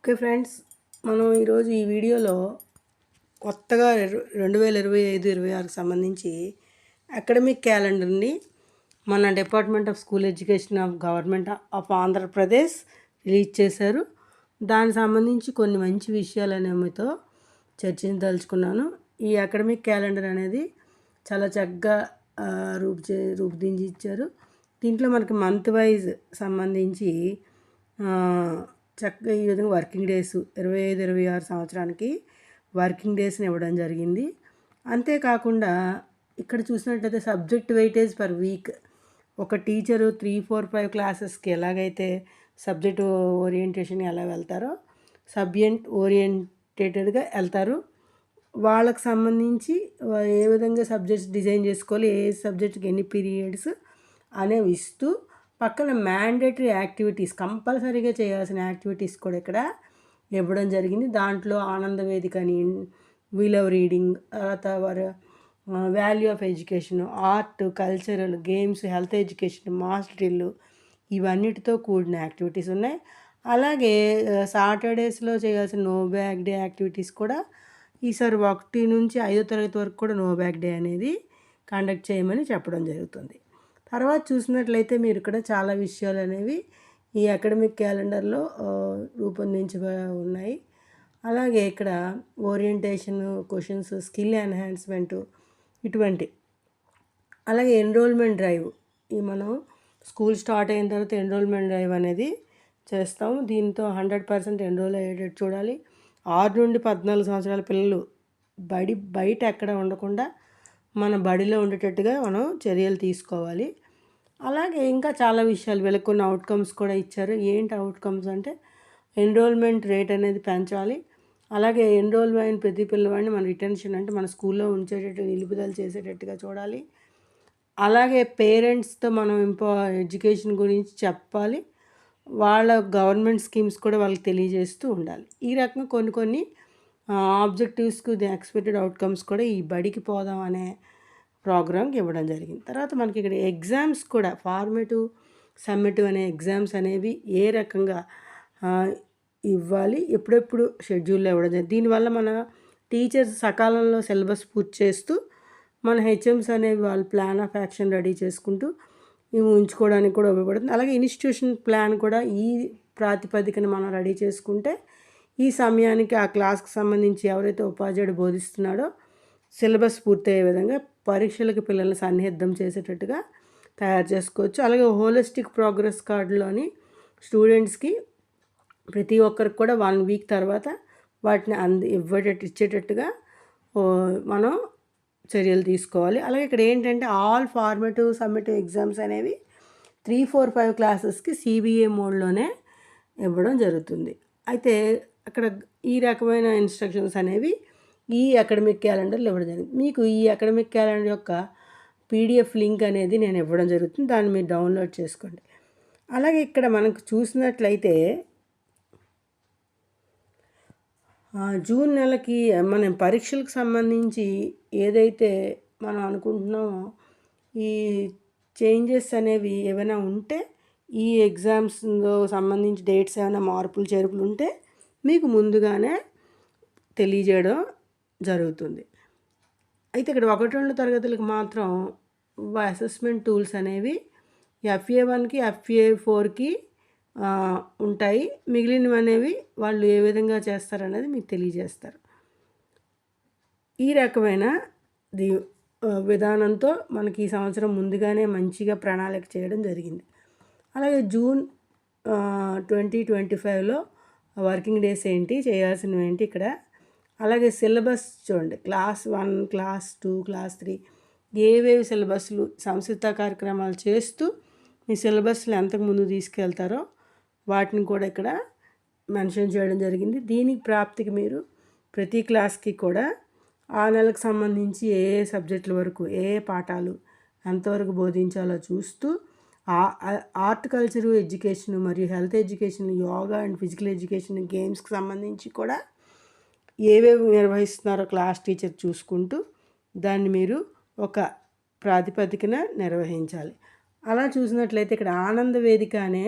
Okay friends మనం ఈరోజు ఈ వీడియోలో కొత్తగా రెండు వేల ఇరవై ఐదు ఇరవై ఆరుకు సంబంధించి అకాడమిక్ క్యాలెండర్ని మన department of school education of government of Andhra Pradesh release చేశారు. దానికి సంబంధించి కొన్ని మంచి విషయాలు అనేవి మీతో చర్చించదలుచుకున్నాను. ఈ అకాడమిక్ క్యాలెండర్ అనేది చాలా చక్కగా ఆ, రూపు చే రూపుదించి ఇచ్చారు. దీంట్లో మనకి మంత్ వైజ్ సంబంధించి చక్కగా ఈ విధంగా వర్కింగ్ డేస్ ఇరవై ఐదు ఇరవై ఆరు సంవత్సరానికి వర్కింగ్ డేస్ని ఇవ్వడం జరిగింది. అంతేకాకుండా ఇక్కడ చూసినట్లయితే సబ్జెక్ట్ వెయిటేజ్ పర్ వీక్. ఒక టీచరు త్రీ ఫోర్ ఫైవ్ క్లాసెస్కి ఎలాగైతే సబ్జెక్ట్ ఓరియంటేషన్ ఎలా వెళ్తారో సబ్జెక్ట్ ఓరియంటేటెడ్గా వెళ్తారు. వాళ్ళకి సంబంధించి ఏ విధంగా సబ్జెక్ట్స్ డిజైన్ చేసుకోవాలి ఏ సబ్జెక్ట్కి ఎన్ని పీరియడ్స్ అనేవి ఇస్తూ పక్కన మ్యాండేటరీ యాక్టివిటీస్ కంపల్సరీగా చేయాల్సిన యాక్టివిటీస్ కూడా ఇక్కడ ఇవ్వడం జరిగింది. దాంట్లో ఆనంద వేదిక అని వీల్ ఆఫ్ రీడింగ్ తర్వాత వారు value of education art cultural games health education mass drill ఇవన్నిటితో కూడిన యాక్టివిటీస్ ఉన్నాయి. అలాగే సాటర్డేస్లో చేయాల్సిన నో బ్యాగ్ డే యాక్టివిటీస్ కూడా ఈసారి ఒకటి నుంచి ఐదో తరగతి వరకు కూడా నో బ్యాగ్ డే అనేది కండక్ట్ చేయమని చెప్పడం జరుగుతుంది. తర్వాత చూసినట్లయితే మీరు ఇక్కడ చాలా విషయాలు అనేవి ఈ అకాడమిక్ క్యాలెండర్లో రూపొందించబ ఉన్నాయి. అలాగే ఇక్కడ ఓరియంటేషన్ క్వశ్చన్స్ స్కిల్ ఎన్హాన్స్మెంట్ ఇటువంటి. అలాగే ఎన్రోల్మెంట్ డ్రైవ్. ఈ మనం స్కూల్ స్టార్ట్ అయిన తర్వాత ఎన్రోల్మెంట్ డ్రైవ్ అనేది చేస్తాం. దీంతో హండ్రెడ్ పర్సెంట్ ఎన్రోల్ అయ్యేటట్టు చూడాలి. ఆరు నుండి పద్నాలుగు సంవత్సరాల పిల్లలు బడి బయట ఎక్కడ ఉండకుండా మన బడిలో ఉండేటట్టుగా మనం చర్యలు తీసుకోవాలి. అలాగే ఇంకా చాలా విషయాలు వీళ్ళకి కొన్ని అవుట్కమ్స్ కూడా ఇచ్చారు. ఏంటి అవుట్కమ్స్ అంటే ఎన్రోల్మెంట్ రేట్ అనేది పెంచాలి. అలాగే ఎన్రోల్ అయిన ప్రతి పిల్లవాడిని మన రిటెన్షన్ అంటే మన స్కూల్లో ఉంచేటట్టు నిలుపుదల చేసేటట్టుగా చూడాలి. అలాగే పేరెంట్స్తో మనం ఇంపా ఎడ్యుకేషన్ గురించి చెప్పాలి. వాళ్ళ గవర్నమెంట్ స్కీమ్స్ కూడా వాళ్ళకి తెలియజేస్తూ ఉండాలి. ఈ రకంగా కొన్ని కొన్ని ఆబ్జెక్టివ్స్కు ది ఎక్స్పెక్టెడ్ అవుట్కమ్స్ కూడా ఈ బడికి పోదాం అనే ప్రోగ్రామ్కి ఇవ్వడం జరిగింది. తర్వాత మనకి ఇక్కడ ఎగ్జామ్స్ కూడా ఫార్మేటివ్ సమ్మిటివ్ అనే ఎగ్జామ్స్ అనేవి ఏ రకంగా ఇవ్వాలి ఎప్పుడెప్పుడు షెడ్యూల్లో ఇవ్వడం జరిగింది దీనివల్ల మన టీచర్స్ సకాలంలో సిలబస్ పూర్తి చేస్తూ మన హెచ్ఎంస్ అనేవి వాళ్ళ ప్లాన్ ఆఫ్ యాక్షన్ రెడీ చేసుకుంటూ ఇవి ఉంచుకోవడానికి కూడా ఉపయోగపడుతుంది. అలాగే ఇన్స్టిట్యూషన్ ప్లాన్ కూడా ఈ ప్రాతిపదికన మనం రెడీ చేసుకుంటే ఈ సమయానికి ఆ క్లాస్కి సంబంధించి ఎవరైతే ఉపాధ్యాయుడు బోధిస్తున్నాడో సిలబస్ పూర్తయ్యే విధంగా పరీక్షలకు పిల్లల్ని సన్నిహితం చేసేటట్టుగా తయారు చేసుకోవచ్చు. అలాగే హోలిస్టిక్ ప్రోగ్రెస్ కార్డులోని స్టూడెంట్స్కి ప్రతి ఒక్కరికి కూడా వన్ వీక్ తర్వాత వాటిని అంది ఇవ్వటట్టు ఇచ్చేటట్టుగా మనం చర్యలు తీసుకోవాలి. అలాగే ఇక్కడ ఏంటంటే ఆల్ ఫార్మేటివ్ సబ్మిటివ్ ఎగ్జామ్స్ అనేవి త్రీ ఫోర్ ఫైవ్ క్లాసెస్కి సిబిఏ మోడ్లోనే ఇవ్వడం జరుగుతుంది. అయితే అక్కడ ఈ రకమైన ఇన్స్ట్రక్షన్స్ అనేవి ఈ అకాడమిక్ క్యాలెండర్లు ఇవ్వడం జరిగింది. మీకు ఈ అకాడమిక్ క్యాలెండర్ యొక్క పీడిఎఫ్ లింక్ అనేది నేను ఇవ్వడం జరుగుతుంది. దాన్ని మీరు డౌన్లోడ్ చేసుకోండి. అలాగే ఇక్కడ మనకు చూసినట్లయితే జూన్ నెలకి మనం పరీక్షలకు సంబంధించి ఏదైతే మనం అనుకుంటున్నామో ఈ చేంజెస్ అనేవి ఏమైనా ఉంటే ఈ ఎగ్జామ్స్లో సంబంధించి డేట్స్ ఏమైనా మార్పులు చేర్పులు ఉంటే మీకు ముందుగానే తెలియజేయడం జరుగుతుంది. అయితే ఇక్కడ ఒకటి రెండు తరగతులకు మాత్రం అసెస్మెంట్ టూల్స్ అనేవి ఎఫ్ఏ వన్కి ఎఫ్ఏ ఫోర్కి ఉంటాయి. మిగిలినవి అనేవి వాళ్ళు ఏ విధంగా చేస్తారనేది మీకు తెలియజేస్తారు. ఈ రకమైన ది విధానంతో మనకి ఈ సంవత్సరం ముందుగానే మంచిగా ప్రణాళిక చేయడం జరిగింది. అలాగే జూన్ ట్వంటీ ట్వంటీ ఫైవ్లో వర్కింగ్ డేస్ ఏంటి చేయాల్సినవి ఏంటి ఇక్కడ అలాగే సిలబస్ చూడండి class one class two class three ఏవేవి సిలబస్లు సంస్కృత కార్యక్రమాలు చేస్తూ మీ సిలబస్లు ఎంతకు ముందు తీసుకెళ్తారో వాటిని కూడా ఇక్కడ మెన్షన్ చేయడం జరిగింది. దీనికి ప్రాప్తికి మీరు ప్రతి క్లాస్కి కూడా ఆ నెలకు సంబంధించి ఏ ఏ సబ్జెక్టుల వరకు ఏ ఏ పాఠాలు ఎంతవరకు బోధించాలో చూస్తూ ఆర్ట్ కల్చరు ఎడ్యుకేషన్ మరియు health education yoga and physical education గేమ్స్కి సంబంధించి కూడా ఏవేవి నిర్వహిస్తున్నారో క్లాస్ టీచర్ చూసుకుంటూ దాన్ని మీరు ఒక ప్రాతిపదికన నిర్వహించాలి. అలా చూసినట్లయితే ఇక్కడ ఆనంద వేదిక అనే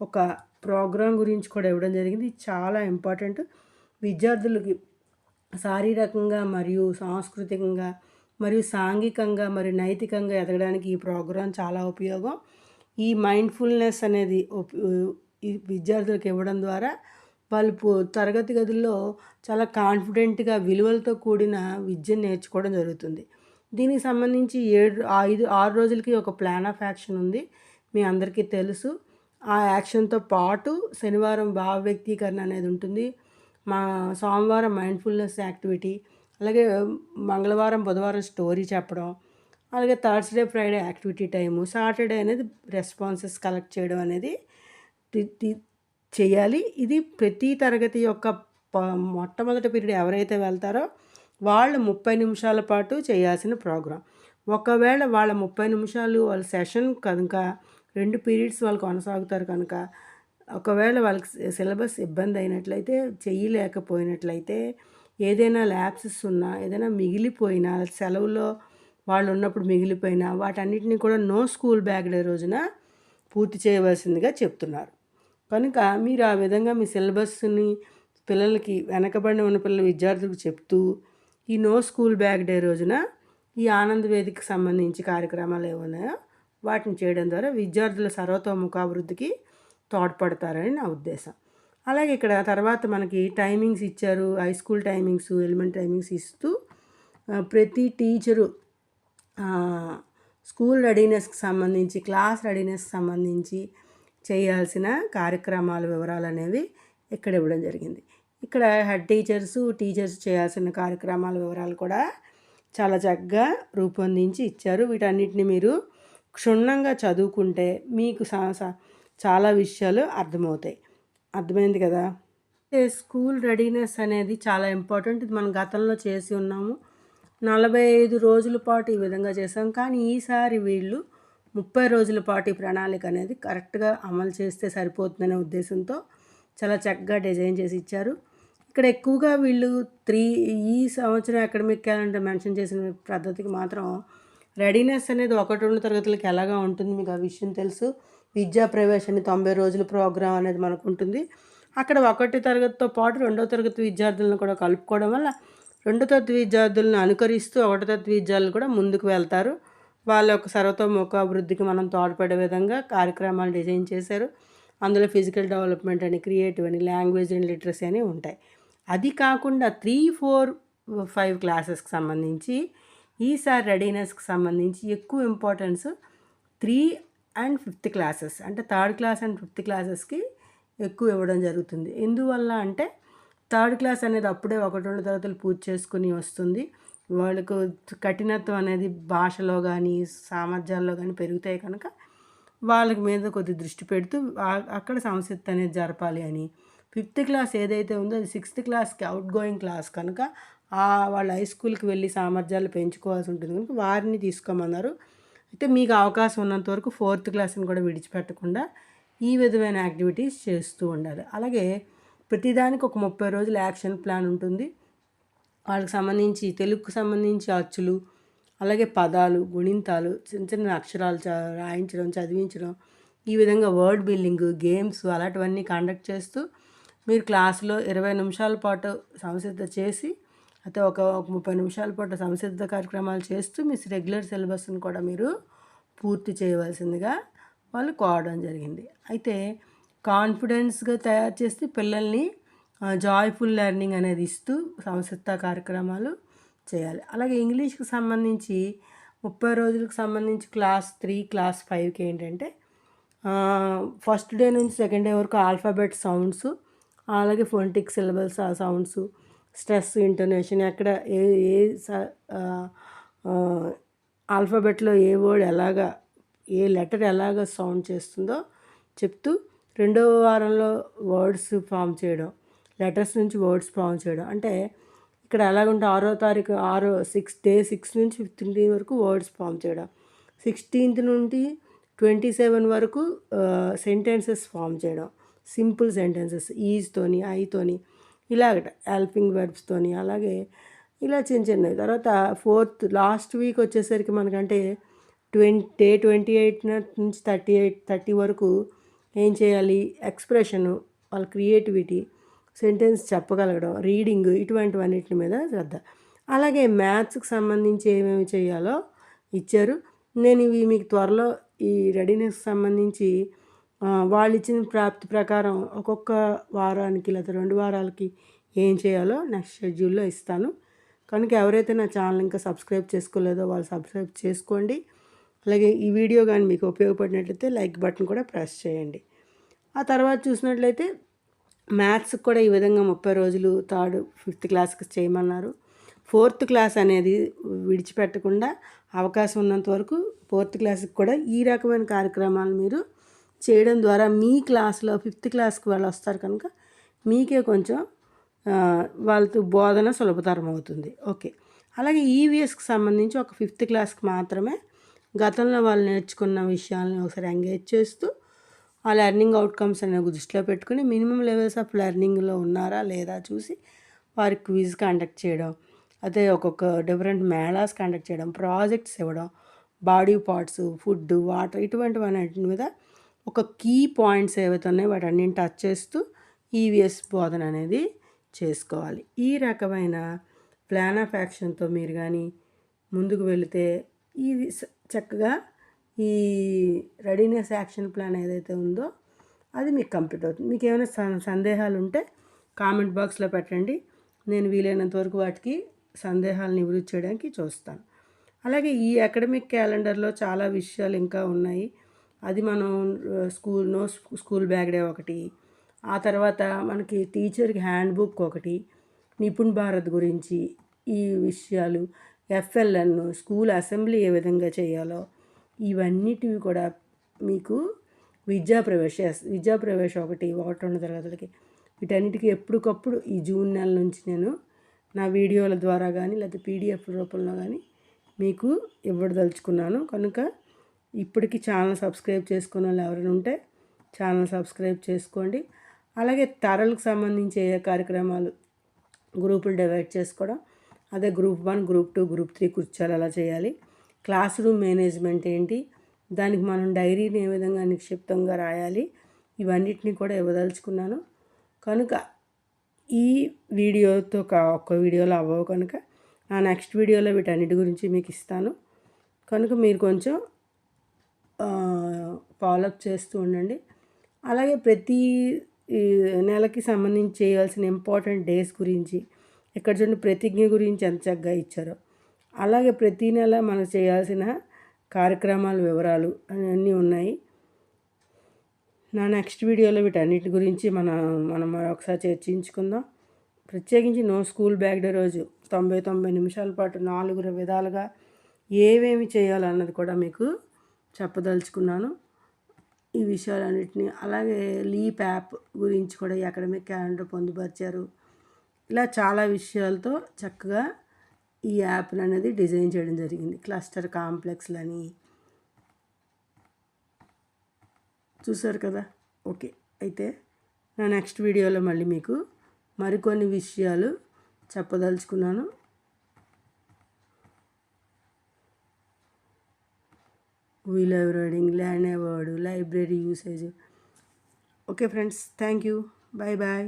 ఒక ప్రోగ్రాం గురించి కూడా ఇవ్వడం జరిగింది. చాలా ఇంపార్టెంట్. విద్యార్థులకి శారీరకంగా మరియు సాంస్కృతికంగా మరియు సాంఘికంగా మరియు నైతికంగా ఎదగడానికి ఈ ప్రోగ్రాం చాలా ఉపయోగం. ఈ మైండ్ఫుల్నెస్ అనేది విద్యార్థులకు ఇవ్వడం ద్వారా వాళ్ళు తరగతి గదుల్లో చాలా కాన్ఫిడెంట్గా విలువలతో కూడిన విద్యను నేర్చుకోవడం జరుగుతుంది. దీనికి సంబంధించి ఏడు ఐదు ఆరు రోజులకి ఒక ప్లాన్ ఆఫ్ యాక్షన్ ఉంది. మీ అందరికీ తెలుసు. ఆ యాక్షన్తో పాటు శనివారం భావ వ్యక్తీకరణ అనేది ఉంటుంది. మా సోమవారం మైండ్ఫుల్నెస్ యాక్టివిటీ అలాగే మంగళవారం బుధవారం స్టోరీ చెప్పడం అలాగే Thursday Friday activity time Saturday అనేది రెస్పాన్సెస్ కలెక్ట్ చేయడం అనేది చేయాలి. ఇది ప్రతి తరగతి యొక్క మొట్టమొదటి పీరియడ్ ఎవరైతే వెళ్తారో వాళ్ళు ముప్పై నిమిషాల పాటు చేయాల్సిన ప్రోగ్రాం. ఒకవేళ వాళ్ళ ముప్పై నిమిషాలు వాళ్ళ సెషన్ కనుక రెండు పీరియడ్స్ వాళ్ళు కొనసాగుతారు కనుక ఒకవేళ వాళ్ళకి సిలబస్ ఇబ్బంది అయినట్లయితే చేయలేకపోయినట్లయితే ఏదైనా ల్యాబ్సెస్ ఉన్నా ఏదైనా మిగిలిపోయినా సెలవులో వాళ్ళు ఉన్నప్పుడు మిగిలిపోయినా వాటన్నిటిని కూడా నో స్కూల్ బ్యాగ్ డే రోజున పూర్తి చేయవలసిందిగా చెప్తున్నారు. కనుక మీరు ఆ విధంగా మీ సిలబస్ని పిల్లలకి వెనకబడిన ఉన్న పిల్లల విద్యార్థులకు చెప్తూ ఈ నో స్కూల్ బ్యాగ్ డే రోజున ఈ ఆనంద వేదికకి సంబంధించి కార్యక్రమాలు ఏమున్నాయో వాటిని చేయడం ద్వారా విద్యార్థుల సర్వతోముఖాభివృద్ధికి తోడ్పడతారని నా ఉద్దేశం. అలాగే ఇక్కడ తర్వాత మనకి టైమింగ్స్ ఇచ్చారు. High school timings element timings ఇస్తూ ప్రతి టీచరు స్కూల్ రెడీనెస్కి సంబంధించి క్లాస్ రెడీనెస్కి సంబంధించి చేయాల్సిన కార్యక్రమాల వివరాలు అనేవి ఇక్కడ ఇవ్వడం జరిగింది. ఇక్కడ హెడ్ టీచర్స్ టీచర్స్ చేయాల్సిన కార్యక్రమాల వివరాలు కూడా చాలా చక్కగా రూపొందించి ఇచ్చారు. వీటన్నిటిని మీరు క్షుణ్ణంగా చదువుకుంటే మీకు చాలా విషయాలు అర్థమవుతాయి. అర్థమైంది కదా? స్కూల్ రెడీనెస్ అనేది చాలా ఇంపార్టెంట్. ఇది మనం గతంలో చేసి ఉన్నాము. నలభై ఐదు రోజుల పాటు ఈ విధంగా చేసాం. కానీ ఈసారి వీళ్ళు ముప్పై రోజుల పాటు ఈ ప్రణాళిక అనేది కరెక్ట్గా అమలు చేస్తే సరిపోతుందనే ఉద్దేశంతో చాలా చక్కగా డిజైన్ చేసి ఇచ్చారు. ఇక్కడ ఎక్కువగా వీళ్ళు త్రీ ఈ సంవత్సరం అకాడమిక్ క్యాలెండర్ మెన్షన్ చేసిన పద్ధతికి మాత్రం రెడీనెస్ అనేది ఒకటి రెండు తరగతులకు ఎలాగా ఉంటుంది మీకు ఆ విషయం తెలుసు. విద్యా ప్రవేశాన్ని తొంభై రోజుల ప్రోగ్రాం అనేది మనకు ఉంటుంది. అక్కడ ఒకటి తరగతితో పాటు రెండో తరగతి విద్యార్థులను కూడా కలుపుకోవడం వల్ల రెండో తరగతి విద్యార్థులను అనుకరిస్తూ ఒకటో తరగతి విద్యార్థులు కూడా ముందుకు వెళ్తారు. వాళ్ళ యొక్క సర్వతోముఖ అభివృద్ధికి మనం తోడ్పడే విధంగా కార్యక్రమాలు డిజైన్ చేశారు. అందులో ఫిజికల్ డెవలప్మెంట్ అని క్రియేటివ్ అని లాంగ్వేజ్ అండ్ లిటరసీ అని ఉంటాయి. అది కాకుండా త్రీ ఫోర్ ఫైవ్ క్లాసెస్కి సంబంధించి ఈసారి రెడీనెస్కి సంబంధించి ఎక్కువ importance three and fifth classes. అంటే థర్డ్ క్లాస్ అండ్ ఫిఫ్త్ క్లాసెస్కి ఎక్కువ ఇవ్వడం జరుగుతుంది. ఎందువల్ల అంటే థర్డ్ క్లాస్ అనేది అప్పుడే ఒకటి రెండు తరగతులు పూర్తి చేసుకుని వస్తుంది. వాళ్ళకు కఠినత్వం అనేది భాషలో కానీ సామర్థ్యాల్లో కానీ పెరుగుతాయి కనుక వాళ్ళకి మీద కొద్ది దృష్టి పెడుతూ అక్కడ సంసిద్ధి అనేది జరపాలి అని. ఫిఫ్త్ క్లాస్ ఏదైతే ఉందో అది సిక్స్త్ క్లాస్కి అవుట్ గోయింగ్ క్లాస్ కనుక వాళ్ళ హై స్కూల్కి వెళ్ళి సామర్థ్యాలు పెంచుకోవాల్సి ఉంటుంది కనుక వారిని తీసుకోమన్నారు. అయితే మీకు అవకాశం ఉన్నంత వరకు ఫోర్త్ క్లాస్ని కూడా విడిచిపెట్టకుండా ఈ విధమైన యాక్టివిటీస్ చేస్తూ ఉండాలి. అలాగే ప్రతిదానికి ఒక ముప్పై రోజుల యాక్షన్ ప్లాన్ ఉంటుంది. వాళ్ళకి సంబంధించి తెలుగుకు సంబంధించి అచ్చులు అలాగే పదాలు గుణింతాలు చిన్న చిన్న అక్షరాలు రాయించడం చదివించడం ఈ విధంగా వర్డ్ బిల్డింగ్ గేమ్స్ అలాంటివన్నీ కండక్ట్ చేస్తూ మీరు క్లాసులో ఇరవై నిమిషాల పాటు సంసిద్ధ చేసి అయితే ఒక ముప్పై నిమిషాల పాటు సంసిద్ధ కార్యక్రమాలు చేస్తూ మీ రెగ్యులర్ సిలబస్ని కూడా మీరు పూర్తి చేయవలసిందిగా వాళ్ళు కోవడం జరిగింది. అయితే కాన్ఫిడెన్స్గా తయారు చేసి పిల్లల్ని జాయ్ఫుల్ లెర్నింగ్ అనేది ఇస్తూ సంస్థ కార్యక్రమాలు చేయాలి. అలాగే ఇంగ్లీష్కి సంబంధించి ముప్పై రోజులకు సంబంధించి క్లాస్ త్రీ క్లాస్ ఫైవ్కి ఏంటంటే ఫస్ట్ డే నుంచి సెకండ్ డే వరకు ఆల్ఫాబెట్ సౌండ్స్ అలాగే ఫోనటిక్ సిలబల్స్ ఆ సౌండ్స్ స్ట్రెస్ ఇంటర్నేషన్ ఎక్కడ ఏ ఏ ఆల్ఫాబెట్లో ఏ వర్డ్ ఎలాగా ఏ లెటర్ ఎలాగ సౌండ్ చేస్తుందో చెప్తూ రెండవ వారంలో వర్డ్స్ ఫామ్ చేయడం. లెటర్స్ నుంచి వర్డ్స్ ఫామ్ చేయడం. అంటే ఇక్కడ ఎలాగుంటే ఆరో తారీఖు ఆరో సిక్స్ డే సిక్స్ నుంచి ఫిఫ్టీన్ వరకు వర్డ్స్ ఫామ్ చేయడం. సిక్స్టీన్త్ నుండి ట్వంటీ సెవెన్ వరకు సెంటెన్సెస్ ఫామ్ చేయడం. సింపుల్ సెంటెన్సెస్ ఈజ్తోని ఐతోని ఇలాగట హెల్పింగ్ వెర్బ్స్తోని అలాగే ఇలా చిన్న చిన్నవి. తర్వాత ఫోర్త్ లాస్ట్ వీక్ వచ్చేసరికి మనకంటే ట్వంటీ డే ట్వంటీ ఎయిట్ నుంచి థర్టీ ఎయిట్ థర్టీ వరకు ఏం చేయాలి? ఎక్స్ప్రెషను వాళ్ళ క్రియేటివిటీ సెంటెన్స్ చెప్పగలగడం రీడింగ్ ఇటువంటివన్నిటి మీద శ్రద్ధ. అలాగే మ్యాథ్స్కి సంబంధించి ఏమేమి చేయాలో ఇచ్చారు. నేను ఇవి మీకు త్వరలో ఈ రెడీనెస్ సంబంధించి వాళ్ళు ఇచ్చిన ప్రాప్తి ప్రకారం ఒక్కొక్క వారానికి లేదా రెండు వారాలకి ఏం చేయాలో నెక్స్ట్ షెడ్యూల్లో ఇస్తాను. కనుక ఎవరైతే నా ఛానల్ ఇంకా సబ్స్క్రైబ్ చేసుకోలేదో వాళ్ళు సబ్స్క్రైబ్ చేసుకోండి. అలాగే ఈ వీడియో కానీ మీకు ఉపయోగపడినట్లయితే లైక్ బటన్ కూడా ప్రెస్ చేయండి. ఆ తర్వాత చూసినట్లయితే మ్యాథ్స్ కూడా ఈ విధంగా ముప్పై రోజులు థర్డ్ ఫిఫ్త్ క్లాస్కి చేయమన్నారు. ఫోర్త్ క్లాస్ అనేది విడిచిపెట్టకుండా అవకాశం ఉన్నంత వరకు ఫోర్త్ క్లాస్కి కూడా ఈ రకమైన కార్యక్రమాలు మీరు చేయడం ద్వారా మీ క్లాస్లో ఫిఫ్త్ క్లాస్కి వాళ్ళు వస్తారు కనుక మీకే కొంచెం వాళ్ళతో బోధన సులభతరం అవుతుంది. ఓకే. అలాగే ఈవీఎస్కి సంబంధించి ఒక ఫిఫ్త్ క్లాస్కి మాత్రమే గతంలో వాళ్ళు నేర్చుకున్న విషయాలను ఒకసారి ఎంగేజ్ చేస్తూ ఆ లెర్నింగ్ అవుట్కమ్స్ అనేవి దృష్టిలో పెట్టుకుని మినిమం లెవెల్స్ ఆఫ్ లెర్నింగ్లో ఉన్నారా లేదా చూసి వారి క్విజ్ కండక్ట్ చేయడం అదే ఒక్కొక్క డిఫరెంట్ మేళాస్ కండక్ట్ చేయడం ప్రాజెక్ట్స్ ఇవ్వడం బాడీ పార్ట్స్ ఫుడ్ వాటర్ ఇటువంటివన్నిటి మీద ఒక కీ పాయింట్స్ ఏవైతే ఉన్నాయో వాటన్నింటి టచ్ చేస్తూ ఈవీఎస్ బోధన అనేది చేసుకోవాలి. ఈ రకమైన ప్లాన్ ఆఫ్ యాక్షన్తో మీరు కానీ ముందుకు వెళితే ఇది చక్కగా ఈ రెడీనెస్ యాక్షన్ ప్లాన్ ఏదైతే ఉందో అది మీకు కంప్లీట్ అవుతుంది. మీకు ఏమైనా సందేహాలు ఉంటే కామెంట్ బాక్స్లో పెట్టండి. నేను వీలైనంత వరకు వాటికి సందేహాలు నివృత్తి చేయడానికి చూస్తాను. అలాగే ఈ అకాడమిక్ క్యాలెండర్లో చాలా విషయాలు ఇంకా ఉన్నాయి. అది మనం school no school bag day ఒకటి ఆ తర్వాత మనకి టీచర్కి హ్యాండ్ బుక్ ఒకటి నిపుణ్ భారత్ గురించి ఈ విషయాలు ఎఫ్ఎల్ఎన్ స్కూల్ అసెంబ్లీ ఏ విధంగా చేయాలో ఇవన్నిటివి కూడా మీకు విద్యా ప్రవేశ విద్యా ప్రవేశం ఒకటి ఒకటి రెండు తరగతులకి. వీటన్నిటికీ ఎప్పటికప్పుడు ఈ జూన్ నెల నుంచి నేను నా వీడియోల ద్వారా కానీ లేకపోతే పీడిఎఫ్ రూపంలో కానీ మీకు ఇవ్వడదలుచుకున్నాను కనుక ఇప్పటికి ఛానల్ సబ్స్క్రైబ్ చేసుకున్న వాళ్ళు ఎవరైనా ఉంటే ఛానల్ సబ్స్క్రైబ్ చేసుకోండి. అలాగే తరలకు సంబంధించి ఏ కార్యక్రమాలు గ్రూపులు డివైడ్ చేసుకోవడం అదే group one group two group three కూర్చోాలి అలా చేయాలి. క్లాస్ రూమ్ మేనేజ్మెంట్ ఏంటి? దానికి మనం డైరీని ఏ విధంగా నిక్షిప్తంగా రాయాలి? ఇవన్నిటిని కూడా ఇవ్వదలుచుకున్నాను. కనుక ఈ వీడియోతో ఒక్క వీడియోలో అవ్వవు కనుక నా నెక్స్ట్ వీడియోలో వీటన్నిటి గురించి మీకు ఇస్తాను. కనుక మీరు కొంచెం ఫాలోఅప్ చేస్తూ ఉండండి. అలాగే ప్రతి నెలకి సంబంధించి చేయాల్సిన ఇంపార్టెంట్ డేస్ గురించి ఇక్కడ చూడండి ప్రతిజ్ఞ గురించి ఎంత చక్కగా ఇచ్చారో అలాగే ప్రతీ నెల మనం చేయాల్సిన కార్యక్రమాల వివరాలు అన్నీ ఉన్నాయి. నా నెక్స్ట్ వీడియోలో వీటన్నిటి గురించి మనం మనం మరొకసారి చర్చించుకుందాం. ప్రత్యేకించి నో స్కూల్ బ్యాగ్ డే రోజు తొంభై తొంభై నిమిషాల పాటు నాలుగు విధాలుగా ఏమేమి చేయాలన్నది కూడా మీకు చెప్పదలుచుకున్నాను. ఈ విషయాలన్నింటినీ అలాగే లీప్ యాప్ గురించి కూడా ఎకడమిక్ క్యాలెండర్ పొందుపరిచారు. ఇలా చాలా విషయాలతో చక్కగా ఈ యాప్లు అనేది డిజైన్ చేయడం జరిగింది. క్లస్టర్ కాంప్లెక్స్లని. చూసారు కదా? ఓకే. అయితే నా నెక్స్ట్ వీడియోలో మళ్ళీ మీకు మరికొన్ని విషయాలు చెప్పదలుచుకున్నాను. Wheel live riding land award library usage. Okay friends thank you. Bye bye